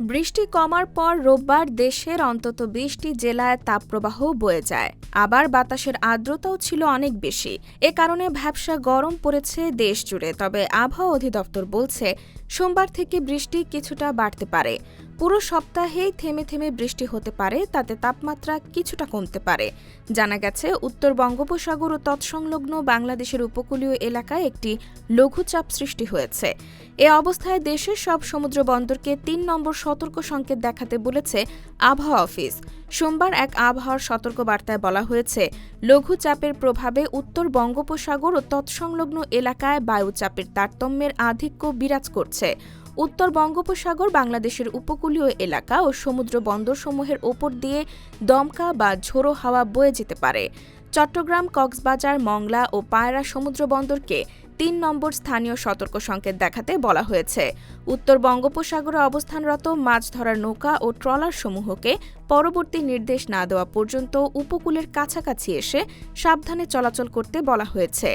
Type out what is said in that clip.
বৃষ্টি কমার পর রোববার দেশের অন্তত বিশটি জেলায় তাপপ্রবাহ বয়ে যায়। আবার বাতাসের আর্দ্রতাও ছিল অনেক বেশি। এ কারণে ভ্যাবসা গরম পড়েছে দেশ জুড়ে তবে আবহাওয়া অধিদপ্তর বলছে, সোমবার থেকে বৃষ্টি কিছুটা বাড়তে পারে। পুরো সপ্তাহেই থেমে থেমে বৃষ্টি হতে পারে, তাতে তাপমাত্রা কিছুটা কমতে পারে। জানা গেছে, উত্তর বঙ্গোপসাগর ও তৎসংলগ্ন বাংলাদেশের উপকূলীয় এলাকায় একটি লঘুচাপ সৃষ্টি হয়েছে। এ অবস্থায় দেশের সব সমুদ্র বন্দরকে তিন নম্বর সতর্ক সংকেত দেখাতে বলেছে আবহাওয়া অফিস। সোমবার এক আবহাওয়ার সতর্ক বার্তায় বলা হয়েছে, লঘুচাপের প্রভাবে উত্তর বঙ্গোপসাগর ও তৎসংলগ্ন এলাকায় বায়ুচাপের তারতম্যের আধিক্য বিরাজ করছে। উত্তর বঙ্গোপসাগর বাংলাদেশের উপকূলীয় এলাকা ও সমুদ্র বন্দরসমূহের ওপর দিয়ে দমকা বা ঝোড়ো হাওয়া বয়ে যেতে পারে। চট্টগ্রাম, কক্সবাজার, মংলা ও পায়রা সমুদ্র বন্দরকে তিন নম্বর স্থানীয় সতর্ক সংকেত দেখাতে বলা হয়েছে। উত্তর বঙ্গোপসাগরে অবস্থানরত মাছ ধরার নৌকা ও ট্রলার সমূহকে পরবর্তী নির্দেশ না দেওয়া পর্যন্ত উপকূলের কাছাকাছি এসে সাবধানে চলাচল করতে বলা হয়েছে।